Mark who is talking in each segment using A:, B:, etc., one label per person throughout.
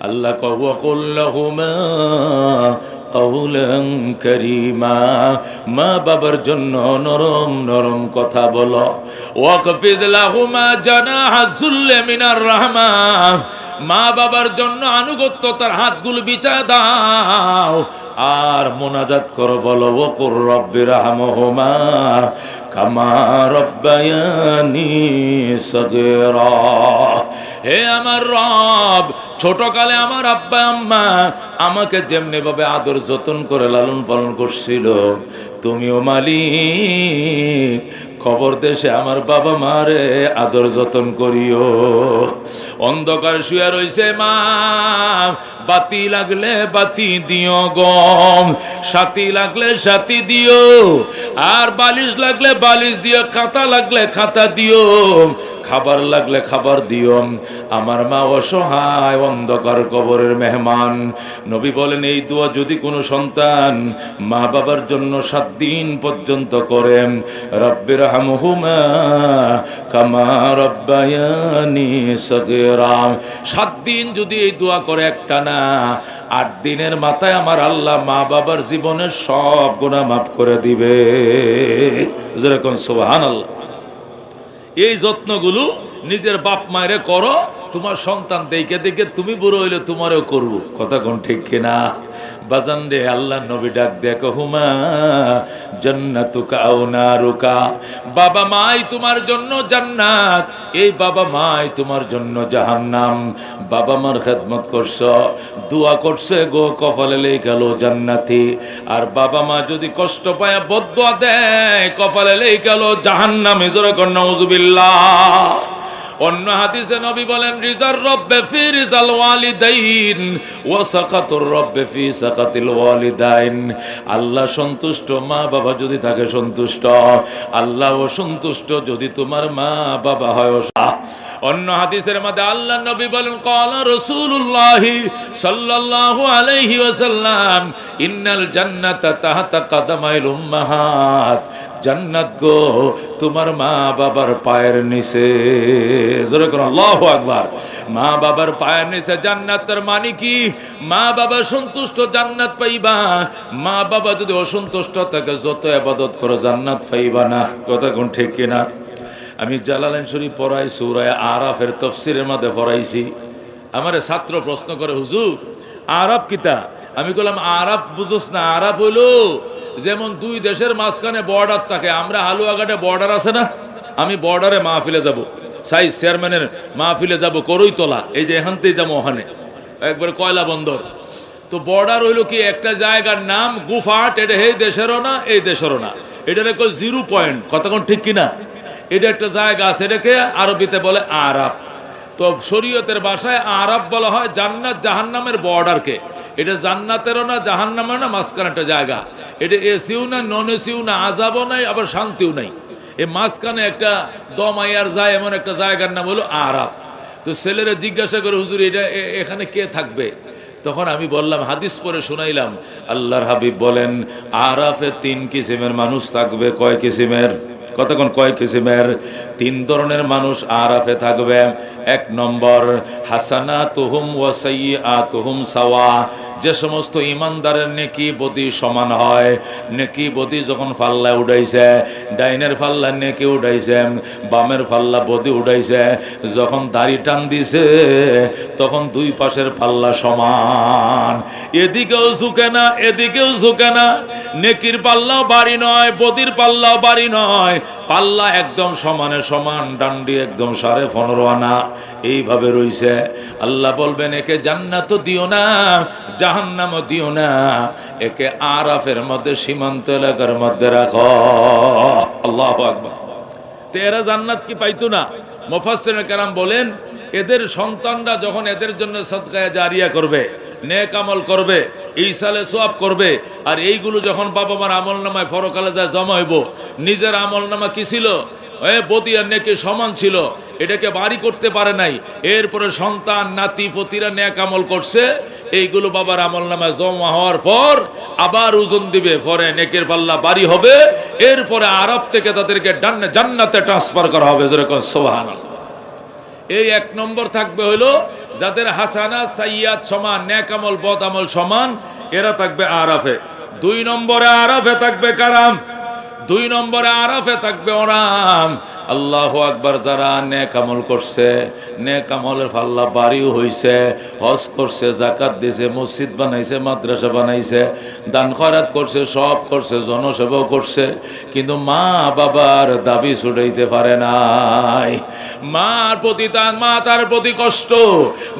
A: আল্লাহ কহুমা কৌলং করিমা। মা বাবার জন্য নরম নরম কথা বলো। ওয়াকফিদ লাহুমা জানাহা যুল্লি মিনার রাহমা। মা বাবার জন্য আনুগত্য তার হাতগুলো বিছায় দাও। আর মোনাজাত করো বলো ও কুর রব্বির রাহমহুমা। কামা হে আমার রব, ছোটকালে আমার আব্বা আম্মা আমাকে যেমনি ভাবে আদর যতন করে লালন পালন করছিল, তুমিও মালিক। খবর দেশে আমার বাবা মারে আদর যতন করিও। অন্ধকার শুয়ে রইছে মা, বাতি লাগলে বাতি দিও গম সাথী লাগলে সাথী দিও, আর বালিশ লাগলে বালিশ দিও, খাতা লাগলে খাতা দিও। খাবার লাগলে খাবার দিও। আমার মা অসহায়, অন্ধকার কবরের মেহমান। নবী বলেন, এই দোয়া যদি কোনো সন্তান মা বাবার জন্য সাত দিন পর্যন্ত করেন রব্বির হামহুমা কামা রব্বায়ানি সগীরা। সাত দিন যদি এই দোয়া করে একটা না আট দিনের মাথায় আমার আল্লাহ মা বাবার জীবনের সব গুণা মাফ করে দিবে। যেরকম সুবহানাল্লাহ। এই যত্নগুলো নিজের বাপ মায়েরে করো, তোমার সন্তান দেখে দেখে তুমি বুড়ো হইলে তোমারও করব। কথা কোন ঠিক কিনা? বাজান দে, আল্লাহ নবী ডাক দেখো হুমা, জান্নাতুকা আও নারুকা। বাবা মাই তোমার জন্য জান্নাত, এই বাবা মাই তোমার জন্য জাহান্নাম। বাবা মার খেদমত করছ, দোয়া করছে গো কপালে লেই গেল জান্নাতি। আর বাবা মা যদি কষ্ট পায় বদুয়া দেয়, কপালে লেই গেল জাহান্নামে। জোরে কন্যা অন্য হাদিসে নবী বলেন, রিজার রব্বে ফি রিজাল ওয়ালিদাইন, ওয়া সাকাতুর রব্বে ফি সাকাতিল ওয়ালিদাইন। আল্লাহ সন্তুষ্ট মা বাবা যদি থাকে সন্তুষ্ট, আল্লাহ অসন্তুষ্ট, যদি তোমার মা বাবা হয় অন্য হাদিসের মধ্যে আল্লাহ নবী বলেন ক্বালা রাসূলুল্লাহি সাল্লাল্লাহু আলাইহি ওয়াসাল্লাম, ইন্নাল জান্নাতা তাহতা কাদামাইল উম্মাহাত। জান্নাত গো, তোমার মা বাবার পায়ের নিচে। জোরে করুন আল্লাহু আকবার। মা বাবার পায়ের নিচে জান্নাতের মানে কি? মা বাবা সন্তুষ্ট জান্নাত পাইবা। মা বাবা যদি অসন্তুষ্ট থাকে, যত ইবাদত করো জান্নাত পাইবা না। কথা কোন ঠিক কিনা? আমি জালালেন শরীফ পড়াই, সুরায় আরাফের তফসিরের মধ্যে পড়াইছি। আমার ছাত্র প্রশ্ন করে, হুজুর আরব কিতা? আমি বললাম আরব বুঝোস না আরব হইল যেমন দুই দেশের মাঝখানে বর্ডার থাকে, আমরা হালুয়াঘাটে বর্ডার আছে না? আমি বর্ডারে মাহফিলে যাব, সাইজ চেয়ারম্যানের মাহফিলে যাব করই তোলা এই যে এখানতেই যাব ওখানে, একবার কয়লা বন্দর। তো বর্ডার হইল কি, একটা জায়গার নাম গুফাট, এটা এই দেশেরও না, এই দেশেরও না। এটা কই জিরো পয়েন্ট কতক্ষণ ঠিক কিনা? এটা একটা জায়গা আছে এটাকে আরবিতে বলে আরব। তো শরীয়তের ভাষায় আরব বলা হয় জান্নাত জাহান্নামের বর্ডারকে এটা জান্নাতেরও না জাহান্নামের না, মাঝখানে একটা জায়গা। এটা এসিও না নন এসিও না আজাবও নাই, আবার শান্তিও নাই। এই মাঝখানে একটা দম আইয়ার যায়, এমন একটা জায়গার নাম হলো আরব। তো ছেলেরা জিজ্ঞাসা করে, হুজুর, এটা এখানে কে থাকবে? তখন আমি বললাম, হাদিস পরে শুনাইলাম। আল্লাহর হাবিব বলেন, আরাফে তিন কিসিমের মানুষ থাকবে, কয় কিসিমের? কতক্ষণ কয় কিসিমের? তিন ধরনের মানুষ আরাফে থাকবে। এক নম্বর হাসানা তুহুম ওয়াসাই তুহুম সাওয়া। যে সমস্ত ইমানদারের নেকি বদি সমান হয়, নেকি বদি যখন ফাল্লা উঠাইছে, ডাইনের ফাল্লা নেকি উঠাইছে, বামের ফাল্লা বদি উঠাইছে, যখন দাড়ি টান দিছে, তখন দুই পাশের পাল্লা সমান। এদিকেও ঝুঁকে না, এদিকেও ঝুঁকে না, নেকির পাল্লাও বাড়ি নয়, বদির পাল্লাও বাড়ি নয় পাল্লা একদম সমানে সমান, ডান্ডি একদম সাড়ে পনেরো আনা, এইভাবে রইছে। আল্লাহ বলবেন, একে জান্নাত দিও না, জাহান্নামও দিও না, একে আরাফের মধ্যে, সীমান্ত এলাকার মধ্যে রাখো। আল্লাহ আকবার। তো এরা জান্নাত কি পাইতো না? মোফাসির কারাম বলেন, এদের সন্তানরা যখন এদের জন্য সদকায় জারিয়া করবে নেক আমল করবে এই সালে সোয়াব করবে, আর এইগুলো যখন বাবা মার আমল নামায় ফরকালে যায়, জমা হইব। নিজের আমল নামা কি ছিল? বদিয়ার নেকে সমান ছিল। এটাকে বাড়ি করতে পারে নাই। এরপরে সন্তান, নাতি পতিরা নেক আমল করছে। এইগুলো বাবার আমল নামায় জমা হওয়ার পর আবার ওজন দিবে। পরে নেকের পাল্লা বাড়ি হবে। এরপরে আরব থেকে তাদেরকে জান্নাতে ট্রান্সফার করা হবে। যেরকম সোহান এই এক নম্বর থাকবে হলো যাদের হাসানা, সাইয়াদ সমান ন্যাকামল বদ আমল সমান, এরা থাকবে আরাফে। দুই নম্বরে আরাফে থাকবে কারাম। দুই নম্বরে আরাফে থাকবে ওরাম। আল্লাহ আকবার যারা নেক আমল করছে, নেক আমলের ফাল্লা বাড়িও হইছে, হজ করছে জাকাত দিছে, মসজিদ বানাইছে, মাদ্রাসা বানাইছে, দান খরাত করছে, সব করছে, জনসেবাও করছে, কিন্তু মা বাবার দাবি ছুটাইতে পারে নাই। মার প্রতি তার মা তার প্রতি কষ্ট,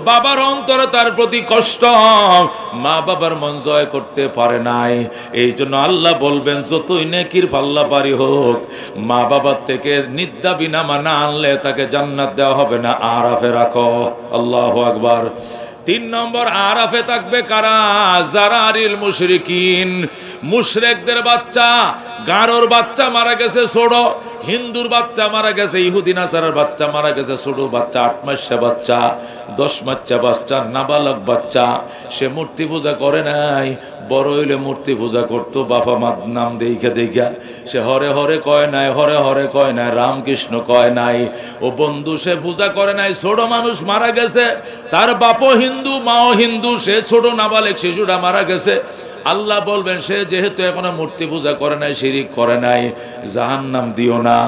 A: বাবার অন্তরে তার প্রতি কষ্ট, মা বাবার মন জয় করতে পারে নাই। এই জন্য আল্লাহ বলবেন, যতই নেকির পাল্লা পারি হোক, মা বাবার থেকে নিদ্যা বিনামা না আনলে তাকে জান্নাত দেওয়া হবে না। আরাফে রাখো। আল্লাহ আকবার। তিন নম্বর, আরাফে থাকবে কারা? জারারিল মুশরিকিন। মুশরেকদের বাচ্চা গারোর বাচ্চা মারা গেছে ছোড়ো হিন্দুর বাচ্চা মারা গেছে, ইহুদি নাসারের বাচ্চা মারা গেছে ছোট বাচ্চা, আট মাসে বাচ্চা, দশ মাসে বাচ্চা, নাবালক বাচ্চা। সে মূর্তি পূজা করে নাই, বড় হইলে মূর্তি পূজা করতো বাবা মার নাম দেখা দেখা সে হরে হরে কয় নাই, হরে হরে কয় নাই, রামকৃষ্ণ কয় নাই। ও বন্ধু, সে পূজা করে নাই ছোট মানুষ মারা গেছে। তার বাপও হিন্দু, মাও হিন্দু, সে ছোট নাবালেক শিশুরা মারা গেছে। আল্লাহ বলবেন, সে যেহেতু এখনও মূর্তি পূজা করে নাই, শিরিক করে নাই জাহান নাম দিও না,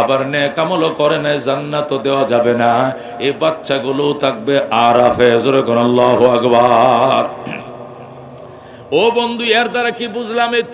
A: আবার নে নেকামলও করে নাই, জান্নাতও দেওয়া যাবে না এই বাচ্চাগুলো থাকবে আরাফে, জোরে কোন আল্লাহ আকবার। ও বন্ধু, এর দ্বারা কি বুঝলাম? এই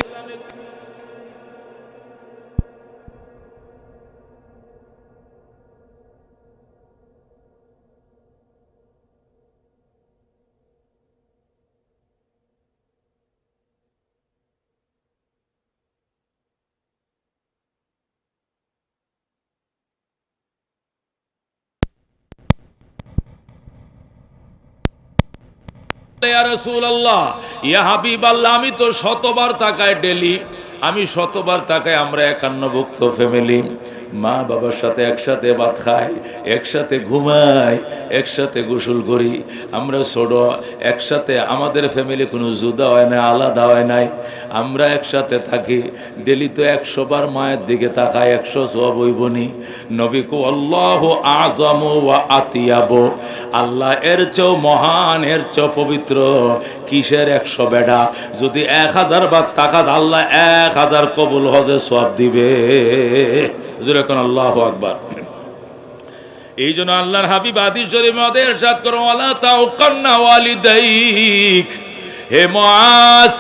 A: আমি তো শতবার তাকায় ডেলি আমি শতবার তাকায় আমরা একান্নভুক্ত ফ্যামিলি। মা বাবার সাথে একসাথে ভাত খাই, একসাথে ঘুমাই, একসাথে গোসল করি। আমরা ছোট, একসাথে আমাদের ফ্যামিলি কোনো জুদা হয় না, আলাদা হয় নাই। আমরা একসাথে থাকি। ডেলি তো একশো বার মায়ের দিকে তাকাই, একশো সব হইবনি নবী কু, আল্লাহ আজম ওয়া আতিয়াবো। আল্লাহ এর চেয়েও মহান, এর চেয়েও পবিত্র। কিসের একশো বেড়া? যদি এক হাজার বার তাকাত আল্লাহ এক হাজার কবুল হজে সব দিবে। এই জন্য আল্লাহর হাবিব আদি শরীফ মদের সাত করো আল্লাহ তাও কন্যা ওয়ালিদাইক। হে মুআজ,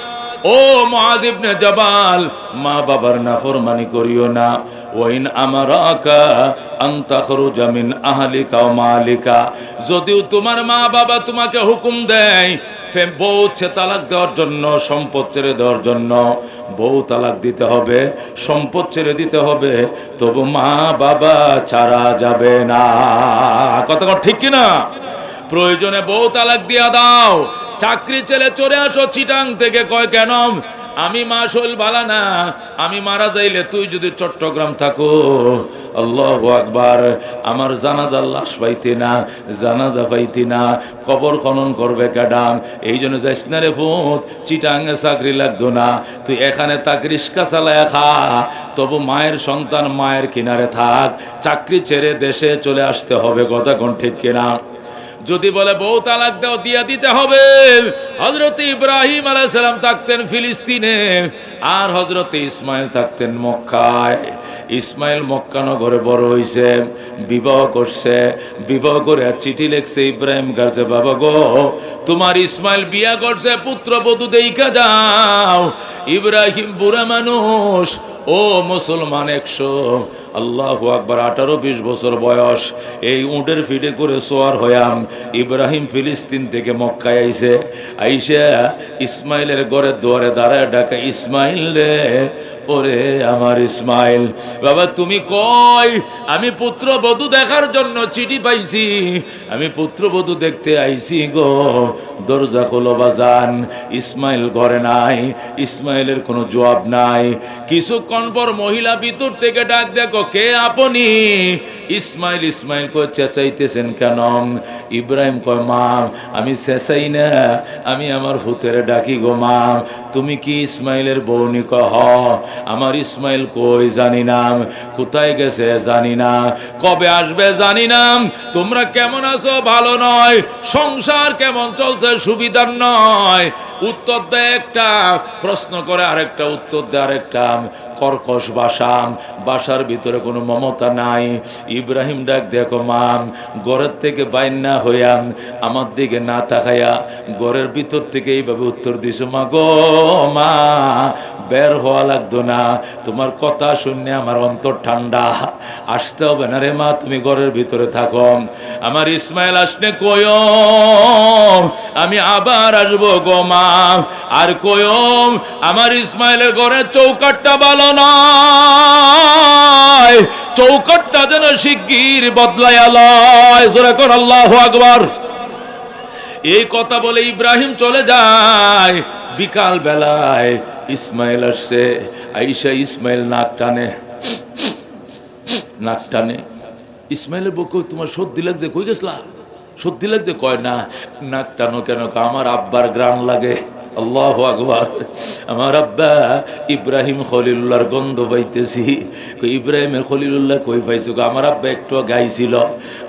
A: ও মুআজ ইবনে জাবাল, মা বাবার নাফরমানি করিও না। ওয়াইন আমারাকা আন তাখরুজা মিন আহলিকা ওয়া মালিকা। যদিও তোমার মা বাবা তোমাকে হুকুম দেয় বউ হচ্ছে তালাক দেওয়ার জন্য, সম্পদ ছেড়ে দেওয়ার জন্য। বউ তালাক দিতে হবে, সম্পদ ছেড়ে দিতে হবে, তবু মা বাবা ছাড়া যাবে না। কথা ঠিক কিনা? প্রয়োজনে বউ তালাক দিয়া দাও। চাকরি ছেলে চলে আসো, চিটাং থেকে কয় কেন? আমি মাসুল বালা না, আমি মারা যাইলে তুই যদি চট্টগ্রাম থাকো। আল্লাহ আকবার, আমার জানাজার লাশ পাইতে না, জানাজা পাইতি না, কবর খনন করবে কাডাম এই জন্য যাইস না রে ফুত, চিটাঙ্গে চাকরি লাগতো না। তুই এখানে তাক রিস্কা চালায় খা, তবু মায়ের সন্তান মায়ের কিনারে থাক। চাকরি ছেড়ে দেশে চলে আসতে হবে, কথা কোন ঠিক কিনা? যদি বলে বউ তালাক দাও, দিয়া দিতে হবে। হজরত ইব্রাহিম আলাইসালাম থাকতেন ফিলিস্তিনে, আর হজরত ইসমাইল থাকতেন মক্কায়। ইসমাইল মক্কানগরে বড় হইছে, বিবাহ করছে। বিবাহ করে চিঠি লিখছে, ইব্রাহিম কাছে বাবা গো, তোমার ইসমাইল বিয়া করছে, পুত্র বধূ দেইকা যাও। ইব্রাহিম বুড়া মানুষ, ও মুসলমান একশো। আল্লাহ আকবার, আঠারো বিশ বছর বয়স, এই উঁটের ফিটে করে সোয়ার হয়াম ইব্রাহিম ফিলিস্তিন থেকে মক্কায় আইসে আইসে ইসমাইলের গড়ের দুয়ারে দাঁড়ায় ডাকা, ইসমাইল রে ওরে আমার ইসমাইল। বাবা, তুমি কই? আমি পুত্র বধু দেখার জন্য চিঠি পাইছি। আমি পুত্র বধূ দেখতে আইছি গো। দরজা খোলো বাজান ইসমাইল ঘরে নাই। ইসমাইলের কোনো জবাব নাই। কিছুক্ষণ পর মহিলা ভিতর থেকে ডাক, দেখো, কে আপনি? ইসমাইল ইসমাইল কয় চেঁচাইতেছেন কেন? ইব্রাহিম কয়, মা, আমি চেঁচাই না। আমি আমার ভূতের ডাকি গো, মা। তুমি কি ইসমাইলের বৌনি কয় হ আমার ইসমাইল কই জানি না কোথায় গেছে জানি না। কবে আসবে জানি না, তোমরা কেমন আছো? ভালো নয়। সংসার কেমন চলছে? সুবিধার নয়। উত্তর দেয় একটা, প্রশ্ন করে আরেকটা, উত্তর দেয় আরেকটা। কর্কশ বাসাম, বাসার ভিতরে কোনো মমতা নাই। ইব্রাহিম ডাক, দেখো মাম, ঘরের থেকে বাইন না হইয়া আমার দিকে না তাকাইয়া ঘরের ভিতর থেকে এইভাবে উত্তর দিছো। মা গো, মা, বের হওয়া লাগতো না। তোমার কথা শুনে আমার অন্তর ঠান্ডা। আসতে হবে না রে মা, তুমি ঘরের ভিতরে থাকো। আমার ইসমাইল আসনে কয়? আমি আবার আসব গো মা। আর কয়ম আমার ইসমাইলের ঘরের চৌকাটটা ভালো নয়। চৌকাটটা যেন শিগগির বদলাইয়া লয়। জোরে কর আল্লাহ আকবার। এই কথা বলে ইব্রাহিম চলে যায়। বিকাল বেলায় ইসমাইল আসছে। আইসা ইসমাইল নাক টানে। নাক টানে। ইসমাইলের বউকে তোমার সর্দি লাগছে, কই গেছলা? সর্দি লাগছে? কয় না। নাক টানো কেন আমার আব্বার গ্রাম লাগে। আল্লাহ আকবার। আমার আব্বা ইব্রাহিম খলিলুল্লাহর গন্ধ পাইতেছি। ইব্রাহিমের খলিলুল্লাহ কই পাইছো? আমার আব্বা একটু গাইছিল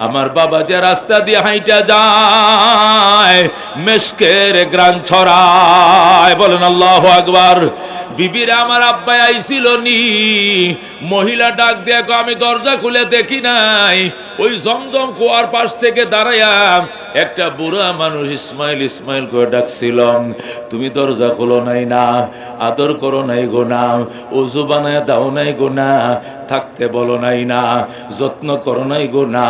A: আমার বাবা যে রাস্তা দিয়ে হাইটা যায়, মেশকের গ্রাম ছড়ায়। বলেন আল্লাহ আকবার। বিবিরা আমার আব্বাই আইছিল নি। মহিলা ডাক দেখো আমি দরজা খুলে দেখি নাই। ওই জমজম কুয়ার পাশ থেকে দাঁড়াইয়া একটা বুড়া মানুষ ইসমাইল ইসমাইল করে ডাকছিলাম, তুমি দরজা খোলো নাই না, আদর করো নাই গো না, উজু বানায় দাও নাই গো না, থাকতে বলো নাই না, যত্ন করো নাই গো না,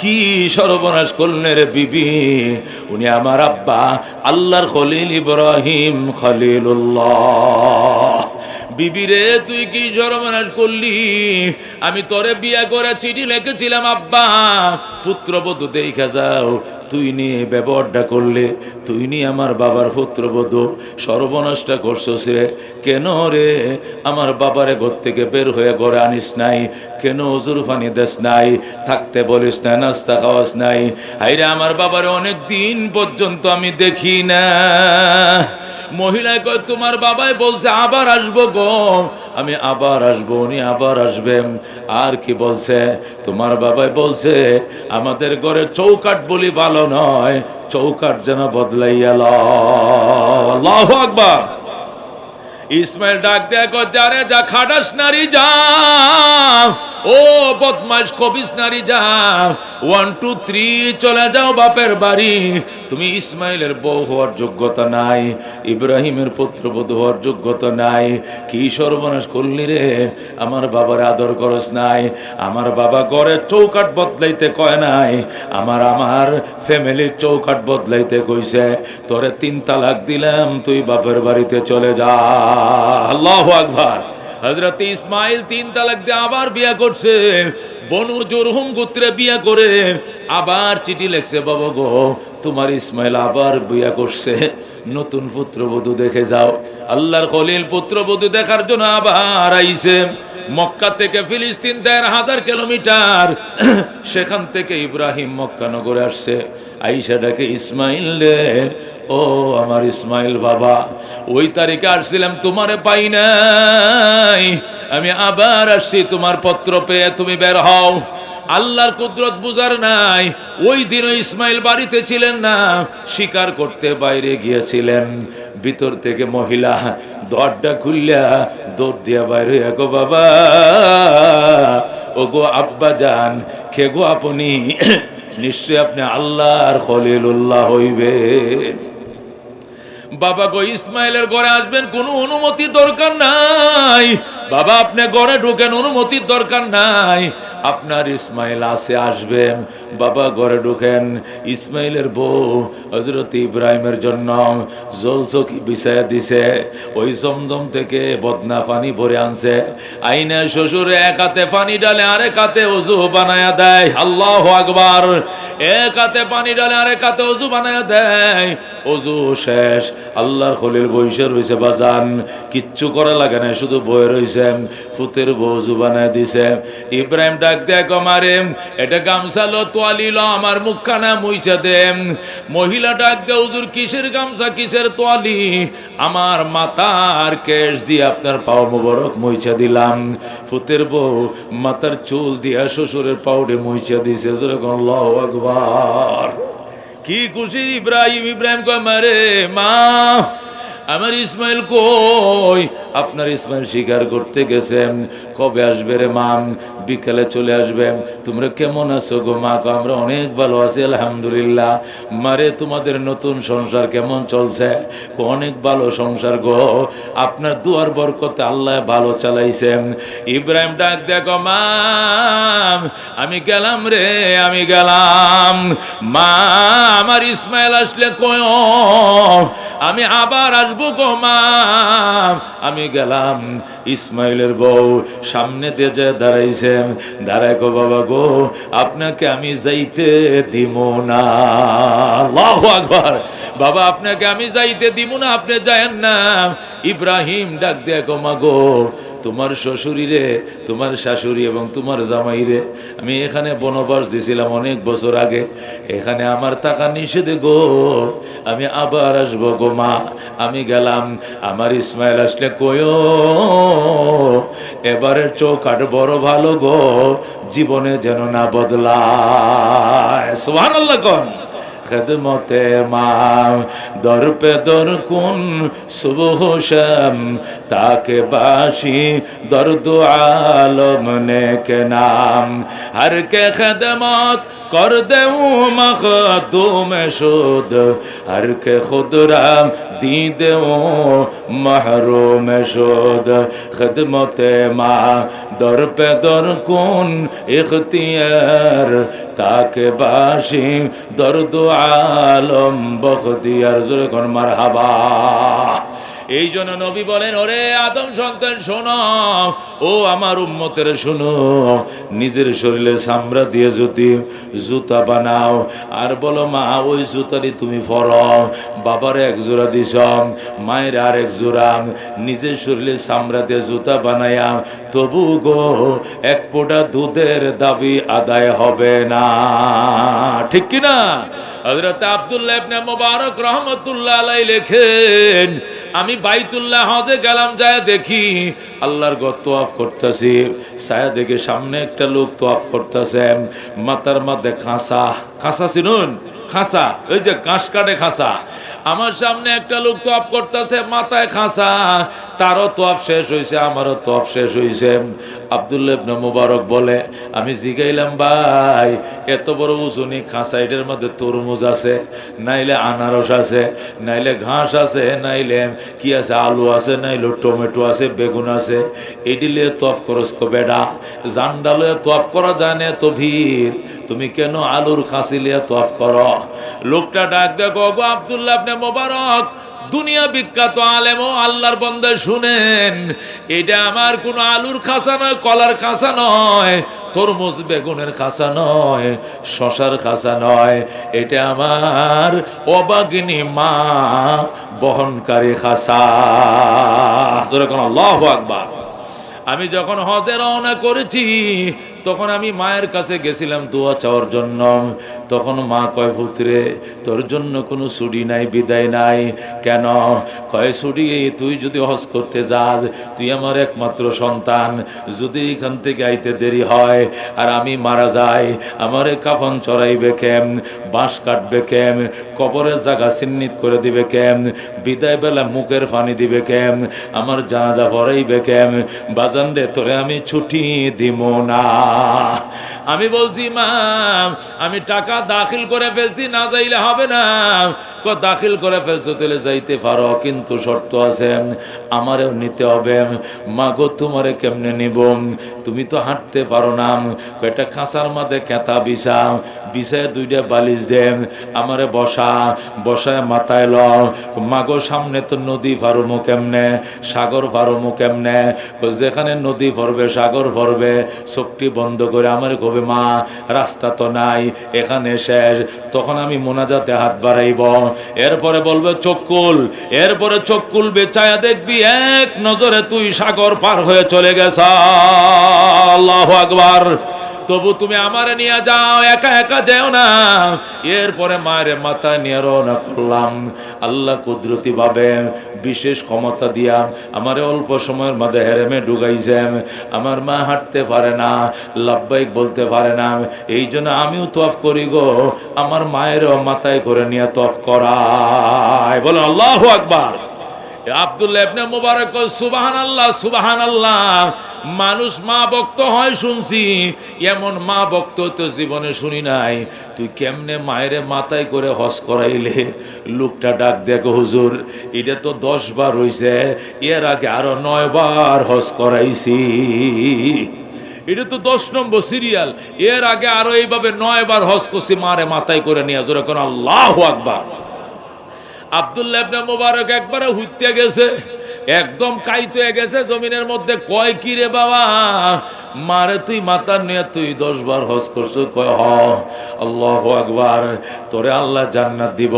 A: কি সর্বনাশ করলেন রে বিবি? উনি আমার আব্বা, আল্লাহর খলিল ইব্রাহিম খলিলুল্লাহ। বিবিরে তুই কি সর্বনাশ করলি? আমি তোরে বিয়া করে চিঠি লিখেছিলাম, আব্বা। পুত্রবধূ দেখা যাও, তুই নিয়ে ব্যবহারটা করলে, তুই নিয়ে আমার বাবার পুত্রবধূ সর্বনাশটা করছ রে। কেন রে? আমার বাবারে ঘর থেকে বের হয়ে ঘরে আনিস নাই। কেন ওজুর পানি দেস নাই? থাকতে বলিস না, নাস্তা খাওয়াস নাই। হাইরে আমার বাবারে অনেক দিন পর্যন্ত আমি দেখি না। মহিলায় কয়, তোমার বাবাই বলছে আবার আসব গো। আমি, আবার আসব? উনি, আবার আসবেন আর কি বলছে? তোমার বাবাই বলছে, আমাদের ঘরে চৌকাট বলি ভালো নয়। চৌকাট যেন বদলাইয়া আল্লাহ আকবার। ইসমাইল ডাক দেখো যারে যা খাটাস নারী যা ও বদমাস কবিস নারী যা ওয়ান টু থ্রি চলে যাও বাপের বাড়ি। তুমি ইসমাইলের বউ হওয়ার যোগ্যতা নাই, ইব্রাহিমের পুত্রবধূ হওয়ার যোগ্যতা নাই। কি সর্বনাশ করলি রে? আমার বাবার আদর করস নাই, আমার বাবা ঘরের চৌকাট বদলাইতে কয় নাই, আমার আমার ফ্যামিলির চৌকাট বদলাইতে কইছে, তোরে তিন তালাক দিলাম, তুই বাপের বাড়িতে চলে যা। আল্লাহ আকবার। হজরত ইসমাইল তিন তালাক দিয়ে আবার বিয়া করছে। বনু জোরহুম গোত্রে বিয়া করে আবার চিঠি লেখছে, বাবা গো, তোমার ইসমাইল আবার বিয়া করছে। নতুন পুত্রবধূ দেখে যাও। আল্লাহর খলিল পুত্রবধূ দেখার জন্য আবার আইছে। মক্কা থেকে ফিলিস্তিন দেড় হাজার কিলোমিটার। সেখান থেকে ইব্রাহিম মক্কা নগরে আসছে। আইসা ডাকে, ইসমাইল ও আমার ইসমাইল বাবা, ওই তারিখে আসছিলাম, তোমারে পাই নাই। আমি আবার আসছি, তোমার পত্র পেয়ে তুমি বের হও। আল্লাহর কুদরত বুঝার নাই, ওই দিনও ইসমাইল বাড়িতে ছিলেন না, শিকার করতে বাইরে গিয়েছিলেন। ভিতর থেকে মহিলা দরটা খুললা দৌড় দিয়া বাইরে গো বাবা ও গো আব্বা যান খে গো আপনি? নিশ্চয় আপনি আল্লাহর খলিলুল্লাহ হইবেন। বাবা গো ইসমাইলের ঘরে আসবেন কোনো অনুমতি দরকার নাই। বাবা, আপনি ঘরে ঢুকেন, অনুমতির দরকার নাই। আপনার ইসমাইল আসে আসবেন বাবা ঘরে ঢুকেন। ইসমাইলের বউ হজরত ইব্রাহিমের জন্য জল চকি বিছায় দিছে। ওই জমজম থেকে বদনা পানি ভরে আনছে। আইনে শ্বশুর এক হাতে পানি ডালে আরেক হাতে অজু বানায়া দেয়। আল্লাহ আকবার। এক হাতে পানি ডালে আরেক হাতে অজু বানায়া দেয়। অজু শেষ। আল্লাহর খলিল বৈশে রয়েছে বাজান। কিচ্ছু করা লাগে না শুধু বয়ে রয়েছে ফুতের বউ বানায় দিছে ইব্রাহিম ডাক ডাক দেখ মারে এটা গামছা লো, তোয়ালি লো, আমার মুখখানা মুইছে দেন মহিলা ডাক দে হুজুর, কিসের গামছা, কিসের তোয়ালি? আমার মাথার কেশ দিয়ে আপনার পাও মোবারক মুইছে দিলাম। ফুতের বউ মাথার চুল দিয়া শ্বশুরের পাউডে মুইছে দিছে যেরকম আল্লাহু আকবার। কি খুশি ইব্রাহিম ইব্রাহিম কয়, মারে মা আমার ইসমাইল কই? আপনার ইসমাইল শিকার করতে গেছেন। কবে আসবে রে মাম? বিকালে চলে আসবে। তোমরা কেমন আছো গো মা? আমরা অনেক ভালো আছি, আলহামদুলিল্লাহ। মারে তোমাদের নতুন সংসার কেমন চলছে? অনেক ভালো সংসার গো। আপনার দুয়ার বরকতে আল্লাহ ভালো চালাইছেন। ইব্রাহিম ডাক দেখো মাম, আমি গেলাম রে, আমি গেলাম। মা, আমার ইসমাইল আসলে কয়, আমি আবার আসব গো মা। আমি গেলাম ইসমাইলের বউ সামনে দিয়ে যে দাঁড়াইছেন দাঁড়ায় গো বাবা গো, আপনাকে আমি যাইতে দিব না। আল্লাহু বাবা, আপনাকে আমি যাইতে দিব না, আপনি যায়েন না। ইব্রাহিম ডাক দিয়ে গো মা গো তোমার শ্বশুরিরে তোমার শাশুড়ি এবং তোমার জামাইরে আমি এখানে বনবাস দিছিলাম অনেক বছর আগে, এখানে আমার টাকা নিষেধে গো, আমি আবার আসব গো মা, আমি গেলাম, আমার ইসমাইল আসলে কয়ো এবারের চৌকাট বড় ভালো গো, জীবনে যেন না বদলায়, সুবহানাল্লাহ কোন। খেদমতে মা দর্পে দর কুন সুবহ শ্যাম, তাকে বাসি দর্দ আলম নে কে নাম। হর কে খেদমত কর দেউ মখদুম শুদ হর কে খুদরাম দি দেউ মহরুম শুদ খেদমতে মা দর পে দর কুন ইখতিয়ার তাকে বাসি দর্দ আলম বখতিয়ার জোরে কোন মার হাবা এই জন্য নবী বলেন, ওরে আদম সন্তান, শোনো। ও আমার উম্মতের শোনো। নিজের শরীরে চামড়া দিয়ে যদি জুতা বানাও, আর বলো, মা, ওই জুতারি তুমি ফর বাবার এক জোড়া দিস, মায়ের আর এক জোড়া। নিজের শরীরে চামড়া দিয়ে জুতা বানায়া, তবু গো, এক পোটা দুধের দাবি আদায় হবে না। ঠিক কি না হযরত আব্দুল্লাহ ইবনে মুবারক রহমাতুল্লাহ আলাইহি লেখেন, আমি বাইতুল্লাহ হজে গেলাম, যায় দেখি আল্লাহর গত তোয়াফ করতেছি। ছায়া দেখে সামনে একটা লোক তোয়াফ করতেছে। মাথার মধ্যে খাঁসা খাঁসা চিনুন? খাঁসা ওই যে ঘাস কাটে খাঁসা আমার সামনে একটা লোক তোয়াফ করতেছে, মাথায় খাঁসা তারও তোয়াফ শেষ হয়েছে আমারও তোয়াফ শেষ হয়েছে আব্দুল্লাহ ইবনে মুবারক বলে, আমি জিগাইলাম, ভাই, এত বড় উজুনি খাঁসা এটার মধ্যে তরমুজ আছে, নাইলে আনারস আছে, নাইলে ঘাস আছে, নাইলে কি আছে, আলু আছে, নাইলে টমেটো আছে, বেগুন আছে। এডিলে তোয়াফ করস কো বেডা জান্ডালে তোয়াফ করা যায় না তো ভিড়। তুমি কেন আলুর খাসি লিয়ে তোয়াফ করো? লোকটা ডাক দেখো গো, আব্দুল্লাহ ইবনে মুবারক দুনিয়া বিখ্যাত আলেম আল্লাহর বন্দে শুনেন, এটা আমার কোনো আলুর খাসা নয়, কলার খাসা নয়, তরমুজ বেগুনের খাসা নয়, শশার খাসা নয়, এটা আমার অবাগিনী মা বহনকারী যেরকম আল্লাহ আকবার। আমি যখন হজে রওনা করেছি তখন আমি মায়ের কাছে গেছিলাম দোয়া চাওয়ার জন্য। তখন মা কয়, পুত্রে, তোর জন্য কোনো ছুটি নাই, বিদায় নাই। কেন? কয়, ছুটি তুই যদি হজ করতে যাস, তুই আমার একমাত্র সন্তান। যদি এখান থেকে আইতে দেরি হয় আর আমি মারা যাই, আমারে কাফন চড়াইবে কেম, বাঁশ কাটবে কেম কবরের জায়গা চিহ্নিত করে দিবে কেম? বিদায় বেলা মুখের পানি দিবে কেম? আমার জানাজা ভরাইবে কেম? বাজান রে, তোরে আমি ছুটি দিব না। আমি বলছি মা আমি টাকা দাখিল করে ফেলছি, না যাইলে হবে না। দাখিল করে ফেলছো, তাহলে যাইতে পারো, কিন্তু শর্ত আছে, আমারও নিতে হবে। মা গো তোমারে কেমনে নিব? তুমি তো হাঁটতে পারো না। কয়টা কাঁচার মধ্যে কেতা বিছা বিছায় দুইটা বালিশ দেন আমারে বসা, বসায় মাথায় ল মাগো, সামনে তো নদী ফারুমো কেমনে? সাগর ফারুমো কেমনে? যেখানে নদী ভরবে, সাগর ভরবে, চোখটি বন্ধ করে আমার কবে মা, রাস্তা তো নাই, এখানে শেষ। তখন আমি মোনাজাতে হাত বাড়াইব। এরপরে বলবে চক্কুল এরপরে চক্কুল বেচায়া দেখবি, এক নজরে তুই সাগর পার হয়ে চলে গেছ। আল্লাহ আকবার। তবু তুমি আমারে নিয়ে যাও, একা একা যেও না। এরপরে মায়ের মাথায় নিয়ে রওনা করলাম। আল্লাহ কুদরতি ভাবে বিশেষ ক্ষমতা দিয়া আমারে অল্প সময়ের মধ্যে হেরেমে ঢুকাইছেন। আমার মা হাঁটতে পারে না লাভবাইক বলতে পারে না। এই জন্য আমিও তফ করি গো, আমার মায়েরও মাথায় করে নিয়ে তফ করায়। বলো, আল্লাহ আকবার। আব্দুল্লাহ ইবনে আল্লাহ সুবাহান আল্লাহ মানুষ মা ভক্ত হয় শুনছি, এমন মা ভক্ত তো জীবনে শুনি নাই। তুই কেমনে মায়েরে মাথায় করে হস করাইলে? লোকটা ডাক দেখো হুজুর, এটা তো দশ বার হইছে, এর আগে আরও নয় বার হস করাইছি। এটা তো দশ নম্বর সিরিয়াল, এর আগে আরও এইভাবে নয় বার হস করছি, মারে মাথায় করে নিয়ে জোরে কোন আল্লাহ আকবার। আব্দুল্লাহ মুবারক একবারে হুইতে গেছে একদম কাইতে গেছে জমিনের মধ্যে। কয় কি রে বাবা? মারে তুই মাতার নিয়ে তুই দশ বার হজ করছ, কয়, হ, আল্লাহ আকবার। তোরে আল্লাহ জান্নাত দিব।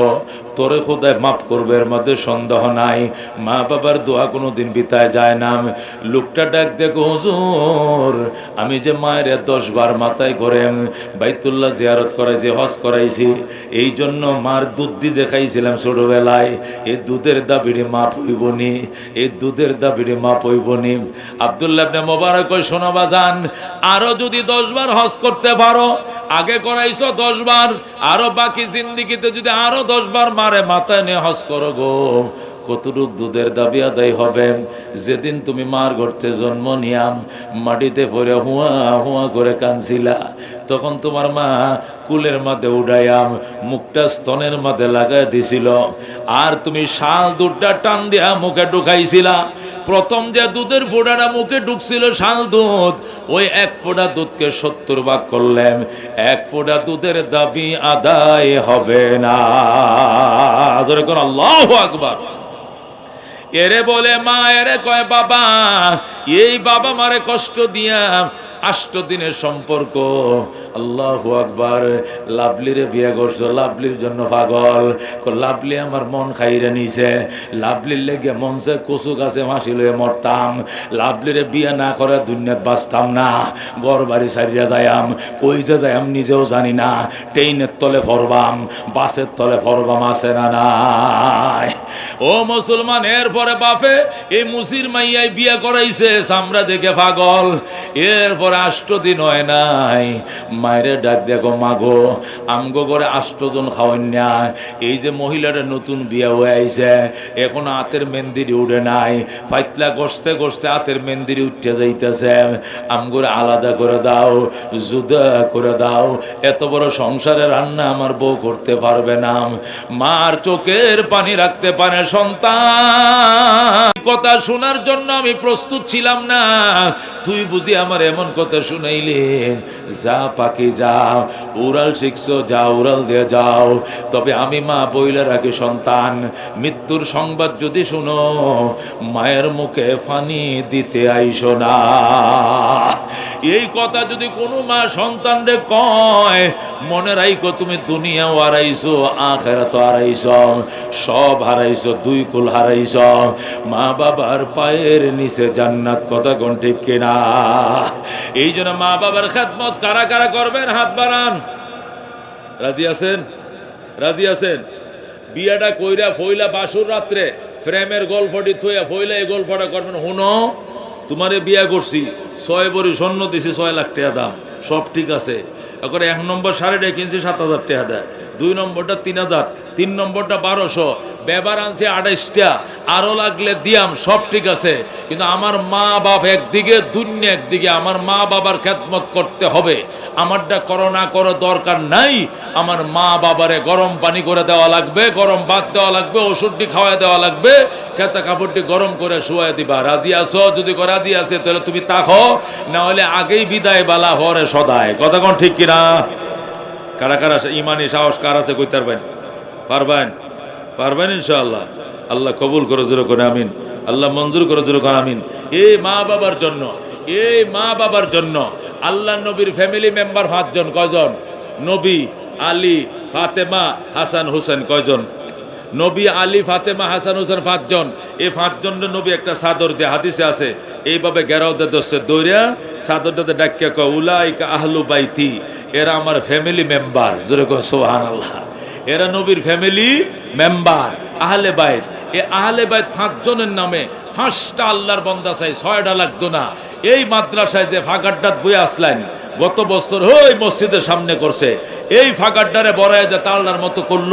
A: তোরে খোদায় মাফ করবে, এর মধ্যে সন্দেহ নাই। মা বাবার দোয়া কোনো দিন বিতায় যায় না। লোকটা ডাক দেখো, হুজুর, আমি যে মায়ের দশ বার মাথায় করে বাইতুল্লাহ জিয়ারত করাইছি, হজ করাইছি, এই জন্য মার দুধ দি দেখাইছিলাম ছোটবেলায়। এই দুধের দাবিড়ে মা পইবনি এই দুধের দাবিড়ে মা পইবনি আব্দুল্লাহ মোবারক শোনো বাজান আরও যদি দশ বার হজ করতে পারো, আগে করাইছো দশ বার আরও বাকি জিন্দিগিতে যদি আরও দশ বার মারে, মাথায় নিয়ে হজ করো গো। কতটুক দুধের দাবি আদায় হবে? যেদিন তুমি মার ঘরতে জন্ম নিয়াম, মাটিতে পরে হুয়া হুয়া করে কানছিলা তখন তোমার মা কুলের মধ্যে উড়াইয়াম, মুখটা স্তনের মধ্যে লাগাই দিছিল। আর তুমি শাল দুধটা টান দিয়া মুখে ঢুকাইছিলা প্রথম যে দুধের ফোঁটাটা মুখে ঢুকছিল শাল দুধ, ওই এক ফোঁটা দুধকে সত্তর ভাগ করলেন। এক ফোঁটা দুধের দাবি আদায় হবে না। আল্লাহ এরে বলে মা, এরে কয় বাবা, এই বাবা মারে কষ্ট দিয়া আষ্ট দিনের সম্পর্ক আল্লাহ আকবার। লাভলিরে বিয়ে করছ, লাভলির জন্য পাগল। লাভলি আমার মন খাইরে নিছে। লাভলির লেগে মনসে কচু গাছে মাসি লয়ে মরতাম। লাভলিরে বিয়ে না করে দুনিয়াত বাঁচতাম না। গড় বাড়ি সারিয়া যায়াম কই যে যায়াম নিজেও জানি না। ট্রেনের তলে ফরবাম, বাসের তলে ফরবাম আছে না নাই। ও মুসলমান, এরপরে বাপে এই মুসির মাইয়াই বিয়া করাইছে সামরা দেখে পাগল। এরপরে আষ্ট দিন হয় নাই। মায়ের ডাক দেখো মাগো আমগো করে আষ্টজন খাওয়ান না এই যে মহিলাটা নতুন বিয়া হয়ে আইছে, এখন হাতের মেন্দিরি উঠে নাই। ফাইতলা গসতে গসতে হাতের মেন্দিরি উঠতে যাইতেছে। আমগোরে আলাদা করে দাও, জুদা করে দাও। এত বড় সংসারে রান্না আমার বউ করতে পারবে না। মার চোখের পানি রাখতে পারে সন্তান। কথা শোনার জন্য আমি প্রস্তুত ছিলাম না। তুই বুঝি আমার এমন কথা শুনাইলি যা পাখি যাও, উড়াল শিখছো যা উড়াল দিয়ে যাও। তবে আমি মা বইলে রাখি সন্তান, মৃত্যুর সংবাদ যদি শুনো, মায়ের মুখে ফানি দিতে আইসো না। এই কথা যদি কোনো মা সন্তান রে কয়, মনে রাইকো তুমি দুনিয়াও হারাইছো, আখেরাত হারাইছো, সব হারাইছো, দুই কুল হারাইছো। মা বাবার পায়ের নিচে জান্নাত কথা কোন ঠিক কিনা? এই জন্য মা বাবার খেদমত কারা কারা করবেন? হাত বাড়ান। রাজি আছেন? রাজি আছেন? বিয়াটা কইরা ফইলা বাসুর রাত্রে, প্রেমের গল্পটি থইয়া ফইলা এই গল্পটা করবেন। হুনো, তোমারে বিয়া করছি। ছয় বড়ি স্বর্ণ দিছি ছয় লাখ টাকা দাম। সব ঠিক আছে। এখন এক নম্বর শাড়িটা কিনছি সাত হাজার টাকা দেয়। দুই নম্বরটা তিন হাজার, তিন নম্বরটা বারোশো। ব্যবহার আনছি আড়াইশটা আরও লাগলে দিয়াম, সব ঠিক আছে। কিন্তু আমার মা বাপ একদিকে, দুনিয়া একদিকে, আমার মা বাবার খেদমত করতে হবে। আমারটা করো না করো দরকার নাই। আমার মা বাবারে গরম পানি করে দেওয়া লাগবে, গরম ভাত দেওয়া লাগবে ওষুধটি খাওয়া দেওয়া লাগবে। খেতা কাপড়টি গরম করে শুয়াই দিবা। রাজি আছো? যদি রাজি আছে, তাহলে তুমি তাকো না হলে আগেই বিদায় বালা হরে সদায়। কথা কোন ঠিক কিনা? কারা কারা ইমানি সাহস কার আছে কই পারবেন? পারবেন? পারবেন ইনশাআল্লাহ। আল্লাহ কবুল করে জোর করে আমিন। আল্লাহ মঞ্জুর করে জোর করে আমিন। এই মা বাবার জন্য এই মা বাবার জন্য আল্লাহ নবীর ফ্যামিলি মেম্বার পাঁচজন, কয়জন? নবী, আলী, ফাতেমা, হাসান, হুসেন, কয়জন? নবী আলী, ফাতেমা হাসান হোসেন পাঁচজন। এই পাঁচজন নবী একটা চাদর দিয়ে হাদিসে আছে, এইভাবে গেরাওতে দোষে দৌড়িয়া চাদরটাতে ডাকিয়া কয়, উলাইকা আহলু বাইতি, এরা আমার ফ্যামিলি মেম্বার যেরকম সোহান আল্লাহ এরা নবীর ফ্যামিলি মেম্বার আহলে বাইত। এ আহলে বাইত পাঁচজনের নামে পাঁচটা আল্লাহর বন্দা চাই, ছয়টা লাগতো না। এই মাদ্রাসায় যে ফাঁকারডাত বই আসলেন গত বছর ওই মসজিদের সামনে করছে। এই ফাঁকারডারে বড়ায় যে তাল্লার মতো করল,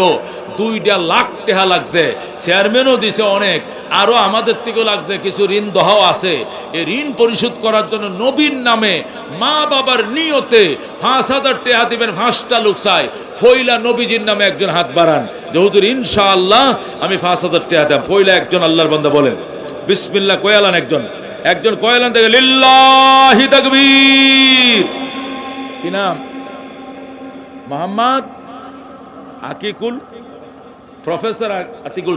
A: দুইটা লাখ টেহা লাগছে। চেয়ারম্যানও দিছে অনেক, আরও আমাদের থেকেও লাগছে, কিছু ঋণ দহাও আছে। এই ঋণ পরিশোধ করার জন্য নবীন নামে মা বাবার নিয়তে পাঁচ হাজার টেহা দিবেন, পাঁচটা লোক চাই ফইলা নবীজির নামে একজন হাত বাড়ান। যেহেতু ইনশাআল্লাহ আমি পাঁচ হাজার টেহা দাম ফইলা একজন আল্লাহর বান্দা বলেন। বিসমিল্লাহ, কয়ালান একজন। একজন কয়ালান থেকে লিল্লাহি তাকবীর। কি নাম? মোহাম্মদ আকিকুল প্রফেসর আতিকুল